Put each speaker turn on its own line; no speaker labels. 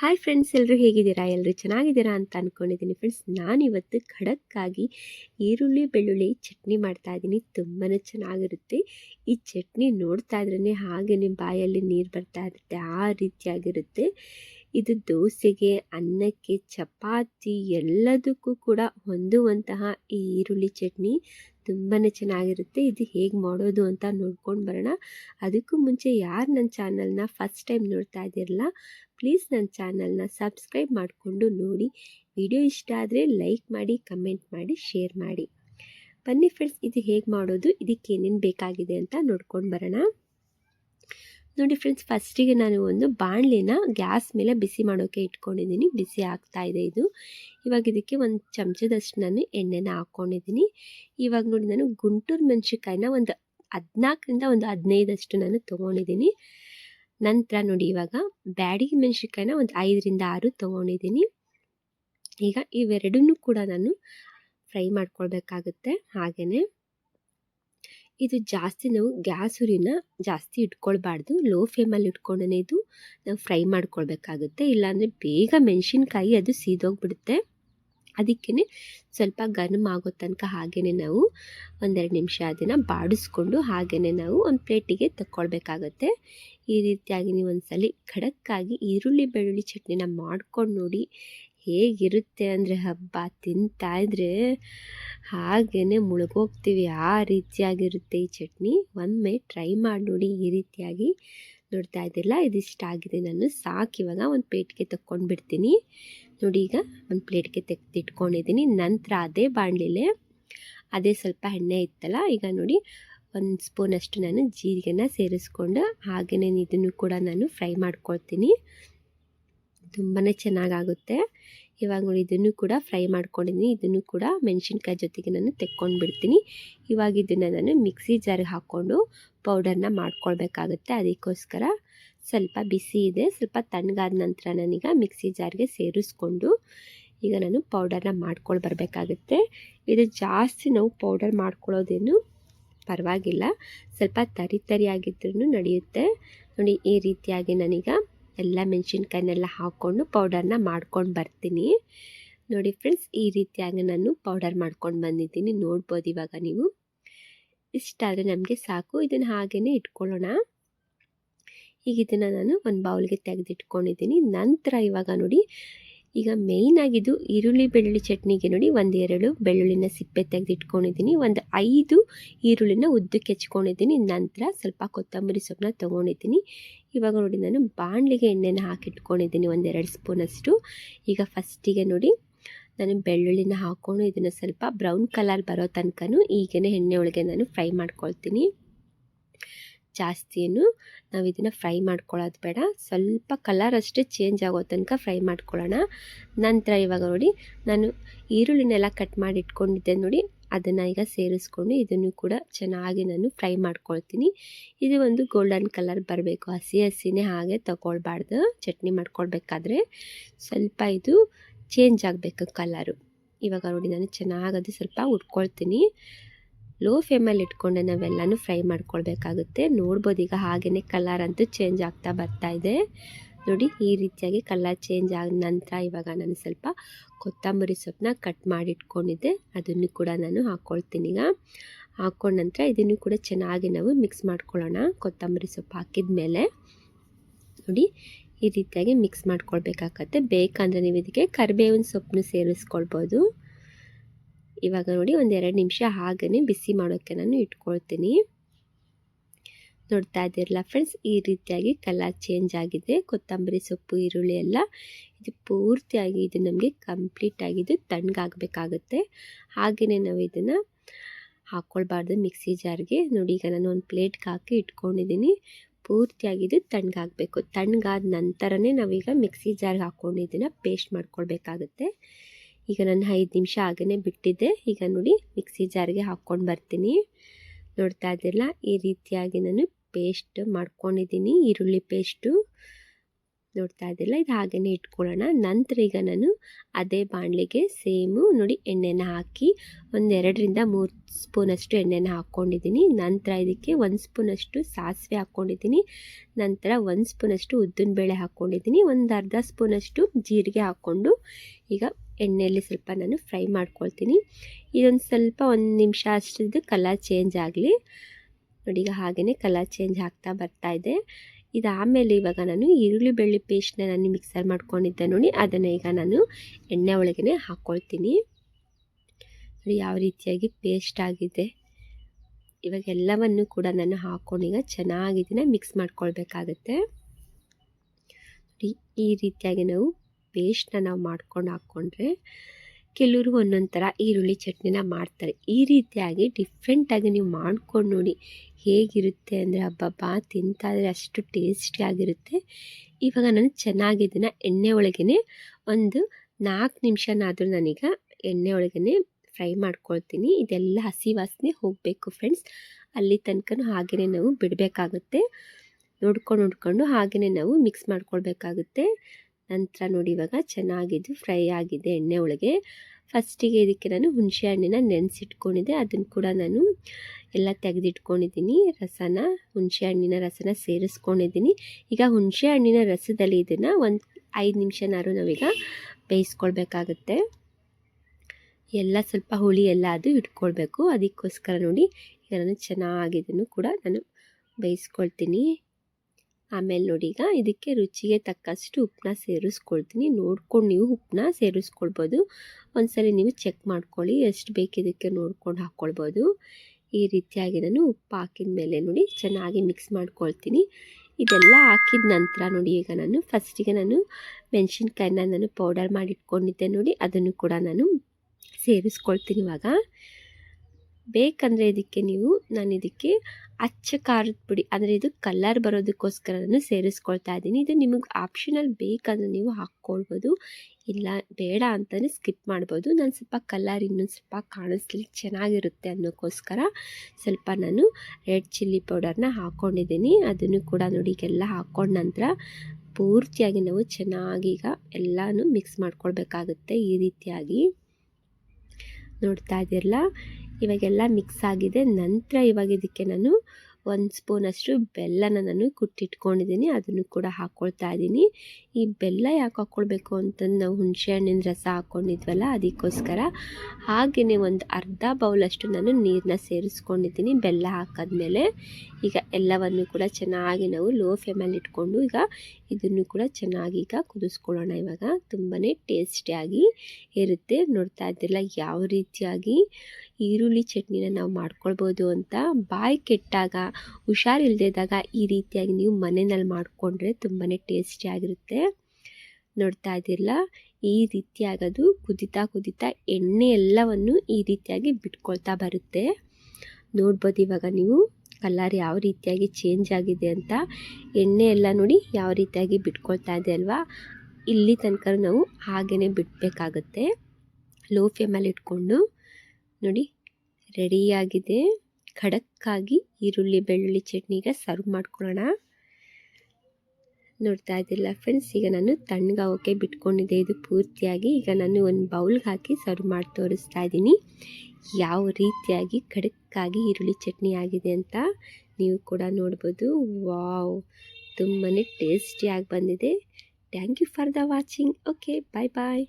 Hi friends ಎಲ್ಲರೂ ಹೇಗಿದ್ದೀರಾ? ಎಲ್ಲರೂ ಚೆನ್ನಾಗಿದ್ದೀರಾ ಅಂತ ಅಂದ್ಕೊಂಡಿದ್ದೀನಿ ಫ್ರೆಂಡ್ಸ್ ನಾನಿವತ್ತು ಖಡಕ್ಕಾಗಿ ಈರುಳ್ಳಿ, ಬೆಳ್ಳುಳ್ಳಿ ಚಟ್ನಿ ಮಾಡ್ತಾ ಇದ್ದೀನಿ. ತುಂಬಾ ಚೆನ್ನಾಗಿರುತ್ತೆ. ಈ ಚಟ್ನಿ ನೋಡ್ತಾ ಇದ್ರೇ ಹಾಗೆಯೇ ಬಾಯಲ್ಲಿ ನೀರು ಬರ್ತಾ ಇರುತ್ತೆ. ಆ ರೀತಿಯಾಗಿರುತ್ತೆ. ಇದು ದೋಸೆಗೆ, ಅನ್ನಕ್ಕೆ, ಚಪಾತಿ ಎಲ್ಲದಕ್ಕೂ ಕೂಡ ಹೊಂದುವಂತಹ ಈ ಈರುಳ್ಳಿ ಚಟ್ನಿ. ತುಂಬಾ ಚೆನ್ನಾಗಿರುತ್ತೆ. ಇದು ಹೇಗೆ ಮಾಡೋದು ಅಂತ ನೋಡ್ಕೊಂಡು ಬರೋಣ. ಅದಕ್ಕೂ ಮುಂಚೆ ಯಾರು ನನ್ನ ಚಾನಲ್ನ ಫಸ್ಟ್ ಟೈಮ್ ನೋಡ್ತಾ ಇದ್ದೀರಲ್ಲ, ಪ್ಲೀಸ್ ನನ್ನ ಚಾನಲ್ನ ಸಬ್ಸ್ಕ್ರೈಬ್ ಮಾಡಿಕೊಂಡು ನೋಡಿ. ವಿಡಿಯೋ ಇಷ್ಟ ಆದರೆ ಲೈಕ್ ಮಾಡಿ, ಕಮೆಂಟ್ ಮಾಡಿ, ಶೇರ್ ಮಾಡಿ. ಬನ್ನಿ ಫ್ರೆಂಡ್ಸ್, ಇದು ಹೇಗೆ ಮಾಡೋದು, ಇದಕ್ಕೆ ಏನೇನು ಬೇಕಾಗಿದೆ ಅಂತ ನೋಡ್ಕೊಂಡು ಬರೋಣ. ನೋಡಿ ಫ್ರೆಂಡ್ಸ್ ಫಸ್ಟಿಗೆ ನಾನು ಒಂದು ಬಾಣಲಿನ ಗ್ಯಾಸ್ ಮೇಲೆ ಬಿಸಿ ಮಾಡೋಕ್ಕೆ ಇಟ್ಕೊಂಡಿದ್ದೀನಿ. ಬಿಸಿ ಆಗ್ತಾ ಇದೆ ಇದು. ಇವಾಗ ಇದಕ್ಕೆ ಒಂದು ಚಮಚದಷ್ಟು ನಾನು ಎಣ್ಣೆನ ಹಾಕ್ಕೊಂಡಿದ್ದೀನಿ ಇವಾಗ ನೋಡಿ ನಾನು ಗುಂಟೂರು ಮೆಣಸಿನ್ಕಾಯಿನ ಒಂದು ಹದಿನಾಲ್ಕರಿಂದ ಒಂದು ಹದಿನೈದಷ್ಟು ನಾನು ತೊಗೊಂಡಿದ್ದೀನಿ. ನಂತರ ನೋಡಿ ಇವಾಗ ಬ್ಯಾಡಿಗೆ ಮೆಣಸಿನ್ಕಾಯಿನ ಒಂದು ಐದರಿಂದ ಆರು ತೊಗೊಂಡಿದ್ದೀನಿ. ಈಗ ಇವೆರಡನ್ನೂ ಕೂಡ ನಾನು ಫ್ರೈ ಮಾಡ್ಕೊಳ್ಬೇಕಾಗುತ್ತೆ. ಹಾಗೆಯೇ ಇದು ಜಾಸ್ತಿ ನಾವು ಗ್ಯಾಸ್ ಉರಿನ ಜಾಸ್ತಿ ಇಟ್ಕೊಳ್ಬಾರ್ದು. ಲೋ ಫ್ಲೇಮಲ್ಲಿ ಇಟ್ಕೊಂಡೇ ಇದು ನಾವು ಫ್ರೈ ಮಾಡ್ಕೊಳ್ಬೇಕಾಗುತ್ತೆ. ಇಲ್ಲಾಂದರೆ ಬೇಗ ಮೆಣಸಿನ್ಕಾಯಿ ಅದು ಸೀದೋಗ್ಬಿಡುತ್ತೆ. ಅದಕ್ಕೇ ಸ್ವಲ್ಪ ಗರ್ಮ್ ಆಗೋ ತನಕ ಹಾಗೆಯೇ ನಾವು ಒಂದೆರಡು ನಿಮಿಷ ಅದನ್ನು ಬಾಡಿಸ್ಕೊಂಡು ಹಾಗೆಯೇ ನಾವು ಒಂದು ಪ್ಲೇಟಿಗೆ ತಕ್ಕೊಳ್ಬೇಕಾಗತ್ತೆ. ಈ ರೀತಿಯಾಗಿ ನೀವು ಒಂದ್ಸಲಿ ಖಡಕ್ಕಾಗಿ ಈರುಳ್ಳಿ ಬೆಳ್ಳುಳ್ಳಿ ಚಟ್ನಿನ ಮಾಡ್ಕೊಂಡು ನೋಡಿ. ಹೇಗಿರುತ್ತೆ ಅಂದರೆ ಹಬ್ಬ ತಿಂತಾ ಇದ್ರೆ ಹಾಗೇ ಮುಳುಗೋಗ್ತೀವಿ. ಆ ರೀತಿಯಾಗಿರುತ್ತೆ ಈ ಚಟ್ನಿ. ಒಮ್ಮೆ ಟ್ರೈ ಮಾಡಿ ನೋಡಿ ಈ ರೀತಿಯಾಗಿ ನೋಡ್ತಾ ಇದ್ದಿಲ್ಲ, ಇದಿಷ್ಟ ಆಗಿದೆ. ನಾನು ಸಾಕು ಇವಾಗ ಒಂದು ಪ್ಲೇಟ್ಗೆ ತಕ್ಕೊಂಡು ಬಿಡ್ತೀನಿ ನೋಡಿ ಈಗ ಒಂದು ಪ್ಲೇಟ್ಗೆ ತೆಗೆದಿಟ್ಕೊಂಡಿದ್ದೀನಿ. ನಂತರ ಅದೇ ಬಾಣಲಿಲೆ ಅದೇ ಸ್ವಲ್ಪ ಎಣ್ಣೆ ಇತ್ತಲ್ಲ, ಈಗ ನೋಡಿ ಒಂದು ಸ್ಪೂನಷ್ಟು ನಾನು ಜೀರಿಗೆನ ಸೇರಿಸ್ಕೊಂಡು ಹಾಗೆಯೇ ಇದನ್ನು ಕೂಡ ನಾನು ಫ್ರೈ ಮಾಡ್ಕೊಳ್ತೀನಿ. ತುಂಬಾ ಚೆನ್ನಾಗಾಗುತ್ತೆ. ಇವಾಗ ನೋಡಿ ಇದನ್ನು ಕೂಡ ಫ್ರೈ ಮಾಡ್ಕೊಂಡಿದ್ದೀನಿ. ಇದನ್ನು ಕೂಡ ಮೆಣಸಿನ್ಕಾಯಿ ಜೊತೆಗೆ ನಾನು ತೆಕ್ಕೊಂಡು ಬಿಡ್ತೀನಿ ಇವಾಗ ಇದನ್ನು ನಾನು ಮಿಕ್ಸಿ ಜಾರಿಗೆ ಹಾಕ್ಕೊಂಡು ಪೌಡರ್ನ ಮಾಡ್ಕೊಳ್ಬೇಕಾಗುತ್ತೆ. ಅದಕ್ಕೋಸ್ಕರ ಸ್ವಲ್ಪ ಬಿಸಿ ಇದೆ. ಸ್ವಲ್ಪ ತಣ್ಣಗಾದ ನಂತರ ನಾನೀಗ ಮಿಕ್ಸಿ ಜಾರ್ಗೆ ಸೇರಿಸ್ಕೊಂಡು ಈಗ ನಾನು ಪೌಡರ್ನ ಮಾಡ್ಕೊಂಡು ಬರಬೇಕಾಗುತ್ತೆ. ಇದು ಜಾಸ್ತಿ ನಾವು ಪೌಡರ್ ಮಾಡ್ಕೊಳ್ಳೋದೇನು ಪರವಾಗಿಲ್ಲ. ಸ್ವಲ್ಪ ತರಿ ತರಿಯಾಗಿದ್ರೂ ನಡೆಯುತ್ತೆ. ನೋಡಿ ಈ ರೀತಿಯಾಗಿ ನಾನೀಗ ಎಲ್ಲ ಮೆಣಸಿನ್ಕಾಯಿನೆಲ್ಲ ಹಾಕ್ಕೊಂಡು ಪೌಡರ್ನ ಮಾಡ್ಕೊಂಡು ಬರ್ತೀನಿ. ನೋಡಿ ಫ್ರೆಂಡ್ಸ್ ಈ ರೀತಿಯಾಗಿ ನಾನು ಪೌಡರ್ ಮಾಡ್ಕೊಂಡು ಬಂದಿದ್ದೀನಿ. ನೋಡ್ಬೋದು ಇವಾಗ ನೀವು. ಇಷ್ಟಾದರೆ ನಮಗೆ ಸಾಕು. ಇದನ್ನು ಹಾಗೇ ಇಟ್ಕೊಳ್ಳೋಣ. ಈಗ ಇದನ್ನು ನಾನು ಒಂದು ಬೌಲ್ಗೆ ತೆಗೆದಿಟ್ಕೊಂಡಿದ್ದೀನಿ. ನಂತರ ಇವಾಗ ನೋಡಿ ಈಗ ಮೇಯ್ನ್ ಆಗಿದ್ದು ಈರುಳ್ಳಿ ಬೆಳ್ಳುಳ್ಳಿ ಚಟ್ನಿಗೆ ನೋಡಿ ಒಂದೆರಡು ಬೆಳ್ಳುಳ್ಳಿನ ಸಿಪ್ಪೆ ತೆಗೆದಿಟ್ಕೊಂಡಿದ್ದೀನಿ, ಒಂದು ಐದು ಈರುಳ್ಳಿನ ಉದ್ದಕ್ಕೆ ಹೆಚ್ಕೊಂಡಿದ್ದೀನಿ. ನಂತರ ಸ್ವಲ್ಪ ಕೊತ್ತಂಬರಿ ಸೊಪ್ಪನ್ನ ತೊಗೊಂಡಿದ್ದೀನಿ. ಇವಾಗ ನೋಡಿ ನಾನು ಬಾಣಲಿಗೆ ಎಣ್ಣೆನ ಹಾಕಿಟ್ಕೊಂಡಿದ್ದೀನಿ ಒಂದೆರಡು ಸ್ಪೂನಷ್ಟು. ಈಗ ಫಸ್ಟಿಗೆ ನೋಡಿ ನಾನು ಬೆಳ್ಳುಳ್ಳಿನ ಹಾಕ್ಕೊಂಡು ಇದನ್ನು ಸ್ವಲ್ಪ ಬ್ರೌನ್ ಕಲರ್ ಬರೋ ತನಕನೂ ಈಗೇನೆ ಎಣ್ಣೆ ಒಳಗೆ ನಾನು ಫ್ರೈ ಮಾಡ್ಕೊಳ್ತೀನಿ. ಜಾಸ್ತಿಯನ್ನು ನಾವು ಇದನ್ನು ಫ್ರೈ ಮಾಡ್ಕೊಳ್ಳೋದು ಬೇಡ. ಸ್ವಲ್ಪ ಕಲರ್ ಅಷ್ಟೇ ಚೇಂಜ್ ಆಗೋ ತನಕ ಫ್ರೈ ಮಾಡ್ಕೊಳ್ಳೋಣ ನಂತರ ಇವಾಗ ನೋಡಿ ನಾನು ಈರುಳ್ಳಿನೆಲ್ಲ ಕಟ್ ಮಾಡಿ ಇಟ್ಕೊಂಡಿದ್ದೆ ನೋಡಿ, ಅದನ್ನು ಈಗ ಸೇರಿಸ್ಕೊಂಡು ಇದನ್ನು ಕೂಡ ಚೆನ್ನಾಗಿ ನಾನು ಫ್ರೈ ಮಾಡ್ಕೊಳ್ತೀನಿ. ಇದು ಒಂದು ಗೋಲ್ಡನ್ ಕಲರ್ ಬರಬೇಕು. ಹಸಿ ಹಸಿನೇ ಹಾಗೆ ತಗೊಳ್ಬಾರ್ದು. ಚಟ್ನಿ ಮಾಡ್ಕೊಳ್ಬೇಕಾದ್ರೆ ಸ್ವಲ್ಪ ಇದು ಚೇಂಜ್ ಆಗಬೇಕು ಕಲರು ಇವಾಗ ನೋಡಿ ನಾನು ಚೆನ್ನಾಗದು ಸ್ವಲ್ಪ ಉಟ್ಕೊಳ್ತೀನಿ. ಲೋ ಫ್ಲೇಮಲ್ಲಿ ಇಟ್ಕೊಂಡೆ ನಾವೆಲ್ಲನೂ ಫ್ರೈ ಮಾಡ್ಕೊಳ್ಬೇಕಾಗುತ್ತೆ. ನೋಡ್ಬೋದು ಈಗ ಹಾಗೆಯೇ ಕಲರ್ ಅಂತೂ ಚೇಂಜ್ ಆಗ್ತಾ ಬರ್ತಾ ಇದೆ. ನೋಡಿ, ಈ ರೀತಿಯಾಗಿ ಕಲರ್ ಚೇಂಜ್ ಆದ ನಂತರ ಇವಾಗ ನಾನು ಸ್ವಲ್ಪ ಕೊತ್ತಂಬರಿ ಸೊಪ್ಪನ್ನ ಕಟ್ ಮಾಡಿ ಇಟ್ಕೊಂಡಿದ್ದೆ ಅದನ್ನು ಕೂಡ ನಾನು ಹಾಕ್ಕೊಳ್ತೀನಿ ಈಗ. ಹಾಕ್ಕೊಂಡ ನಂತರ ಇದನ್ನು ಕೂಡ ಚೆನ್ನಾಗಿ ನಾವು ಮಿಕ್ಸ್ ಮಾಡ್ಕೊಳ್ಳೋಣ ಕೊತ್ತಂಬರಿ ಸೊಪ್ಪು ಹಾಕಿದ ಮೇಲೆ ನೋಡಿ, ಈ ರೀತಿಯಾಗಿ ಮಿಕ್ಸ್ ಮಾಡ್ಕೊಳ್ಬೇಕಾಗತ್ತೆ. ಬೇಕಂದರೆ ನೀವು ಇದಕ್ಕೆ ಕರಿಬೇವಿನ ಸೊಪ್ಪನ್ನು ಸೇರಿಸ್ಕೊಳ್ಬೋದು. ಇವಾಗ ನೋಡಿ ಒಂದು ಎರಡು ನಿಮಿಷ ಹಾಗೇ ಬಿಸಿ ಮಾಡೋಕ್ಕೆ ನಾನು ಇಟ್ಕೊಳ್ತೀನಿ. ನೋಡ್ತಾ ಇದ್ದೀರಲ್ಲ ಫ್ರೆಂಡ್ಸ್, ಈ ರೀತಿಯಾಗಿ ಕಲರ್ ಚೇಂಜ್ ಆಗಿದೆ. ಕೊತ್ತಂಬರಿ ಸೊಪ್ಪು, ಈರುಳ್ಳಿ ಎಲ್ಲ ಇದು ಪೂರ್ತಿಯಾಗಿ ಇದು ನಮಗೆ ಕಂಪ್ಲೀಟ್ ತಣ್ಣಗಾಗಬೇಕಾಗುತ್ತೆ. ಹಾಗೆಯೇ ನಾವು ಇದನ್ನು ಹಾಕ್ಕೊಳ್ಬಾರ್ದು ಮಿಕ್ಸಿ ಜಾರ್ಗೆ. ನೋಡಿ, ಈಗ ನಾನು ಒಂದು ಪ್ಲೇಟ್ಗೆ ಹಾಕಿ ಇಟ್ಕೊಂಡಿದ್ದೀನಿ. ಪೂರ್ತಿಯಾಗಿದ್ದು ತಣ್ಣಗಾಗಬೇಕು. ತಣ್ಣಗಾದ ನಂತರನೇ ನಾವೀಗ ಮಿಕ್ಸಿ ಜಾರ್ಗೆ ಹಾಕ್ಕೊಂಡು ಇದನ್ನು ಪೇಸ್ಟ್ ಮಾಡ್ಕೊಳ್ಬೇಕಾಗುತ್ತೆ. ಈಗ ನಾನು ಐದು ನಿಮಿಷ ಹಾಗೇ ಬಿಟ್ಟಿದ್ದೆ. ಈಗ ನೋಡಿ ಮಿಕ್ಸಿ ಜಾರಿಗೆ ಹಾಕ್ಕೊಂಡು ಬರ್ತೀನಿ. ನೋಡ್ತಾ ಇದ್ದಿಲ್ಲ ಈ ರೀತಿಯಾಗಿ ನಾನು ಪೇಸ್ಟ್ ಮಾಡ್ಕೊಂಡಿದ್ದೀನಿ, ಈರುಳ್ಳಿ ಪೇಸ್ಟು ನೋಡ್ತಾ ಇದ್ದಿಲ್ಲ ಇದು ಹಾಗೆಯೇ ಇಟ್ಕೊಳ್ಳೋಣ. ನಂತರ ಈಗ ನಾನು ಅದೇ ಬಾಣಲೆಗೆ ಸೇಮು ನೋಡಿ ಎಣ್ಣೆನ ಹಾಕಿ ಒಂದೆರಡರಿಂದ ಮೂರು ಸ್ಪೂನಷ್ಟು ಎಣ್ಣೆನ ಹಾಕ್ಕೊಂಡಿದ್ದೀನಿ. ನಂತರ ಇದಕ್ಕೆ ಒಂದು ಸ್ಪೂನಷ್ಟು ಸಾಸಿವೆ ಹಾಕ್ಕೊಂಡಿದ್ದೀನಿ. ನಂತರ ಒಂದು ಸ್ಪೂನಷ್ಟು ಉದ್ದಿನ ಬೇಳೆ ಹಾಕ್ಕೊಂಡಿದ್ದೀನಿ. ಒಂದು ಅರ್ಧ ಸ್ಪೂನಷ್ಟು ಜೀರಿಗೆ ಹಾಕ್ಕೊಂಡು ಈಗ ಎಣ್ಣೆಯಲ್ಲಿ ಸ್ವಲ್ಪ ನಾನು ಫ್ರೈ ಮಾಡ್ಕೊಳ್ತೀನಿ. ಇದೊಂದು ಸ್ವಲ್ಪ ಒಂದು ನಿಮಿಷ ಅಷ್ಟಿದ್ದು ಕಲರ್ ಚೇಂಜ್ ಆಗಲಿ. ನೋಡಿ, ಈಗ ಹಾಗೆಯೇ ಕಲರ್ ಚೇಂಜ್ ಆಗ್ತಾ ಬರ್ತಾ ಇದೆ. ಇದಾದಮೇಲೆ ಇವಾಗ ನಾನು ಈರುಳ್ಳಿ ಬೆಳ್ಳಿ ಪೇಸ್ಟ್ನ ನಾನು ಮಿಕ್ಸರ್ ಮಾಡ್ಕೊಂಡಿದ್ದೆ ನೋಡಿ, ಅದನ್ನು ಈಗ ನಾನು ಎಣ್ಣೆ ಒಳಗೆ ಹಾಕ್ಕೊಳ್ತೀನಿ ನೋಡಿ, ಯಾವ ರೀತಿಯಾಗಿ ಪೇಸ್ಟ್ ಆಗಿದೆ. ಇವಾಗ ಎಲ್ಲವನ್ನು ಕೂಡ ನಾನು ಹಾಕ್ಕೊಂಡು ಈಗ ಚೆನ್ನಾಗಿ ಇದನ್ನು ಮಿಕ್ಸ್ ಮಾಡ್ಕೊಳ್ಬೇಕಾಗತ್ತೆ. ಈ ರೀತಿಯಾಗಿ ನಾವು ಪೇಸ್ಟ್ನ ನಾವು ಮಾಡ್ಕೊಂಡು ಹಾಕ್ಕೊಂಡ್ರೆ ಕೆಲವರು ಒಂದೊಂದು ಥರ ಈರುಳ್ಳಿ ಚಟ್ನಿನ ಮಾಡ್ತಾರೆ. ಈ ರೀತಿಯಾಗಿ ಡಿಫ್ರೆಂಟಾಗಿ ನೀವು ಮಾಡ್ಕೊಂಡು ನೋಡಿ ಹೇಗಿರುತ್ತೆ ಅಂದರೆ ಹಬ್ಬಬ್ಬ ತಿಂತಾದರೆ ಅಷ್ಟು ಟೇಸ್ಟಿಯಾಗಿರುತ್ತೆ. ಇವಾಗ ನಾನು ಚೆನ್ನಾಗಿ ಎಣ್ಣೆ ಒಳಗೇ ಒಂದು ನಾಲ್ಕು ನಿಮಿಷನಾದರೂ ನಾನೀಗ ಎಣ್ಣೆ ಒಳಗೇ ಫ್ರೈ ಮಾಡ್ಕೊಳ್ತೀನಿ. ಇದೆಲ್ಲ ಹಸಿ ವಾಸನೆ ಹೋಗಬೇಕು ಫ್ರೆಂಡ್ಸ್. ಅಲ್ಲಿ ತನಕ ಹಾಗೆಯೇ ನಾವು ಬಿಡಬೇಕಾಗುತ್ತೆ. ನೋಡ್ಕೊಂಡು ನೋಡ್ಕೊಂಡು ಹಾಗೆಯೇ ನಾವು ಮಿಕ್ಸ್ ಮಾಡ್ಕೊಳ್ಬೇಕಾಗುತ್ತೆ. ನಂತರ ನೋಡಿ ಇವಾಗ ಚೆನ್ನಾಗಿದ್ದು ಫ್ರೈ ಆಗಿದೆ ಎಣ್ಣೆ ಒಳಗೆ. ಫಸ್ಟಿಗೆ ಇದಕ್ಕೆ ನಾನು ಹುಣಸೆ ಹಣ್ಣಿನ ನೆನೆಸಿಟ್ಕೊಂಡಿದ್ದೆ. ಅದನ್ನು ಕೂಡ ನಾನು ಎಲ್ಲ ತೆಗೆದಿಟ್ಕೊಂಡಿದ್ದೀನಿ. ರಸನ, ಹುಣಸೆ ಹಣ್ಣಿನ ರಸನ ಸೇರಿಸ್ಕೊಂಡಿದ್ದೀನಿ. ಈಗ ಹುಣಸೆ ಹಣ್ಣಿನ ರಸದಲ್ಲಿ ಇದನ್ನು ಒಂದು ಐದು ನಿಮಿಷನಾದ್ರು ನಾವೀಗ ಬೇಯಿಸ್ಕೊಳ್ಬೇಕಾಗತ್ತೆ. ಎಲ್ಲ ಸ್ವಲ್ಪ ಹುಳಿ ಎಲ್ಲ ಅದು ಇಟ್ಕೊಳ್ಬೇಕು. ಅದಕ್ಕೋಸ್ಕರ ನೋಡಿ ಈಗ ನಾನು ಚೆನ್ನಾಗಿದ್ದನ್ನು ಕೂಡ ನಾನು ಬೇಯಿಸ್ಕೊಳ್ತೀನಿ. ಆಮೇಲೆ ನೋಡಿ ಈಗ ಇದಕ್ಕೆ ರುಚಿಗೆ ತಕ್ಕಷ್ಟು ಉಪ್ಪನ್ನ ಸೇರಿಸ್ಕೊಳ್ತೀನಿ. ನೋಡ್ಕೊಂಡು ನೀವು ಉಪ್ಪನ್ನ ಸೇರಿಸ್ಕೊಳ್ಬೋದು. ಒಂದ್ಸಲಿ ನೀವು ಚೆಕ್ ಮಾಡ್ಕೊಳ್ಳಿ, ಎಷ್ಟು ಬೇಕು ಇದಕ್ಕೆ ನೋಡ್ಕೊಂಡು ಹಾಕ್ಕೊಳ್ಬೋದು. ಈ ರೀತಿಯಾಗಿ ನಾನು ಉಪ್ಪು ಹಾಕಿದ ಮೇಲೆ ನೋಡಿ ಚೆನ್ನಾಗಿ ಮಿಕ್ಸ್ ಮಾಡ್ಕೊಳ್ತೀನಿ. ಇದೆಲ್ಲ ಹಾಕಿದ ನಂತರ ನೋಡಿ ಈಗ ನಾನು ಫಸ್ಟಿಗೆ ನಾನು ಮೆಣಸಿನ್ಕಾಯಿನ ನಾನು ಪೌಡರ್ ಮಾಡಿ ಇಟ್ಕೊಂಡಿದ್ದೆ ನೋಡಿ, ಅದನ್ನು ಕೂಡ ನಾನು ಸೇರಿಸ್ಕೊಳ್ತೀನಿ ಇವಾಗ. ಬೇಕಂದರೆ ಇದಕ್ಕೆ ನೀವು ನಾನು ಇದಕ್ಕೆ ಅಚ್ಚ ಖಾರದ ಪುಡಿ, ಅಂದರೆ ಇದು ಕಲರ್ ಬರೋದಕ್ಕೋಸ್ಕರ ನಾನು ಸೇರಿಸ್ಕೊಳ್ತಾ ಇದ್ದೀನಿ. ಇದು ನಿಮಗೆ ಆಪ್ಷನಲ್ ಬೇಕಂದ್ರೆ ನೀವು ಹಾಕ್ಕೊಳ್ಬೋದು. ಇಲ್ಲ ಬೇಡ ಅಂತಲೇ ಸ್ಕಿಪ್ ಮಾಡ್ಬೋದು. ನಾನು ಸ್ವಲ್ಪ ಕಲರ್ ಇನ್ನೊಂದು ಸ್ವಲ್ಪ ಕಾಣಿಸ್ಲಿಕ್ಕೆ ಚೆನ್ನಾಗಿರುತ್ತೆ ಅನ್ನೋಕ್ಕೋಸ್ಕರ ಸ್ವಲ್ಪ ನಾನು ರೆಡ್ ಚಿಲ್ಲಿ ಪೌಡರ್ನ ಹಾಕ್ಕೊಂಡಿದ್ದೀನಿ. ಅದನ್ನು ಕೂಡ ನೋಡಿ ಈಗೆಲ್ಲ ಹಾಕ್ಕೊಂಡ ನಂತರ ಪೂರ್ತಿಯಾಗಿ ನಾವು ಚೆನ್ನಾಗಿ ಈಗ ಎಲ್ಲನೂ ಮಿಕ್ಸ್ ಮಾಡ್ಕೊಳ್ಬೇಕಾಗುತ್ತೆ ಈ ರೀತಿಯಾಗಿ. ನೋಡ್ತಾ ಇದ್ದೀರಲ್ಲ ಇವಾಗೆಲ್ಲ ಮಿಕ್ಸ್ ಆಗಿದೆ. ನಂತರ ಇವಾಗ ಇದಕ್ಕೆ ನಾನು ಒಂದು ಸ್ಪೂನಷ್ಟು ಬೆಲ್ಲನ ನಾನು ಕುಟ್ಟಿಟ್ಕೊಂಡಿದ್ದೀನಿ. ಅದನ್ನು ಕೂಡ ಹಾಕ್ಕೊಳ್ತಾ ಇದ್ದೀನಿ. ಈ ಬೆಲ್ಲ ಯಾಕೆ ಹಾಕ್ಕೊಳ್ಬೇಕು ಅಂತಂದು ನಾವು ಹುಣಸೆ ಹಣ್ಣಿನ ರಸ ಹಾಕ್ಕೊಂಡಿದ್ವಲ್ಲ ಅದಕ್ಕೋಸ್ಕರ ಹಾಗೆಯೇ ಒಂದು ಅರ್ಧ ಬೌಲಷ್ಟು ನಾನು ನೀರನ್ನ ಸೇರಿಸ್ಕೊಂಡಿದ್ದೀನಿ ಬೆಲ್ಲ ಹಾಕಿದ್ಮೇಲೆ. ಈಗ ಎಲ್ಲವನ್ನು ಕೂಡ ಚೆನ್ನಾಗಿ ನಾವು ಲೋ ಫ್ಲೇಮಲ್ಲಿ ಇಟ್ಕೊಂಡು ಈಗ ಇದನ್ನು ಕೂಡ ಚೆನ್ನಾಗಿ ಈಗ ಕುದಿಸ್ಕೊಳ್ಳೋಣ. ಇವಾಗ ತುಂಬಾ ಟೇಸ್ಟಿಯಾಗಿ ಇರುತ್ತೆ. ನೋಡ್ತಾ ಇದ್ದಿಲ್ಲ ಯಾವ ರೀತಿಯಾಗಿ ಈರುಳ್ಳಿ ಚಟ್ನಿನ ನಾವು ಮಾಡ್ಕೊಳ್ಬೋದು ಅಂತ ಬಾಯಿ ಕೆಟ್ಟಾಗ ಹುಷಾರಿಲ್ದಿದ್ದಾಗ ಈ ರೀತಿಯಾಗಿ ನೀವು ಮನೆಯಲ್ಲಿ ಮಾಡಿಕೊಂಡ್ರೆ ತುಂಬಾ ಟೇಸ್ಟಿಯಾಗಿರುತ್ತೆ ನೋಡ್ತಾ ಇದ್ದಿರಲ್ಲ, ಈ ರೀತಿಯಾಗಿ ಅದು ಕುದಿತಾ ಕುದಿತಾ ಎಣ್ಣೆ ಎಲ್ಲವನ್ನು ಈ ರೀತಿಯಾಗಿ ಬಿಟ್ಕೊಳ್ತಾ ಬರುತ್ತೆ. ನೋಡ್ಬೋದು ಇವಾಗ ನೀವು ಕಲರ್ ಯಾವ ರೀತಿಯಾಗಿ ಚೇಂಜ್ ಆಗಿದೆ ಅಂತ. ಎಣ್ಣೆ ಎಲ್ಲ ನೋಡಿ ಯಾವ ರೀತಿಯಾಗಿ ಬಿಟ್ಕೊಳ್ತಾ ಇದೆ ಅಲ್ವಾ? ಇಲ್ಲಿ ತನಕ ನಾವು ಹಾಗೆಯೇ ಬಿಡಬೇಕಾಗುತ್ತೆ ಲೋ ಫ್ಲೇಮಲ್ಲಿ ಇಟ್ಕೊಂಡು ನೋಡಿ, ರೆಡಿಯಾಗಿದೆ. ಖಡಕ್ಕಾಗಿ ಈರುಳ್ಳಿ, ಬೆಳ್ಳುಳ್ಳಿ ಚಟ್ನಿಗ ಸರ್ವ್ ಮಾಡ್ಕೊಳ್ಳೋಣ. ನೋಡ್ತಾ ಇದ್ದಿಲ್ಲ ಫ್ರೆಂಡ್ಸ್ ಈಗ ನಾನು ತಣ್ಣಗಾಗೋಕ್ಕೆ ಬಿಟ್ಕೊಂಡಿದ್ದೆ. ಇದು ಪೂರ್ತಿಯಾಗಿ ಈಗ ನಾನು ಒಂದು ಬೌಲ್ಗೆ ಹಾಕಿ ಸರ್ವ್ ಮಾಡಿ ತೋರಿಸ್ತಾ ಇದ್ದೀನಿ. ಯಾವ ರೀತಿಯಾಗಿ ಖಡಕ್ಕಾಗಿ ಈರುಳ್ಳಿ ಚಟ್ನಿ ಆಗಿದೆ ಅಂತ ನೀವು ಕೂಡ ನೋಡ್ಬೋದು. ವಾವ್ ತುಂಬಾ ಟೇಸ್ಟಿಯಾಗಿ ಬಂದಿದೆ. Thank you for the watching okay bye bye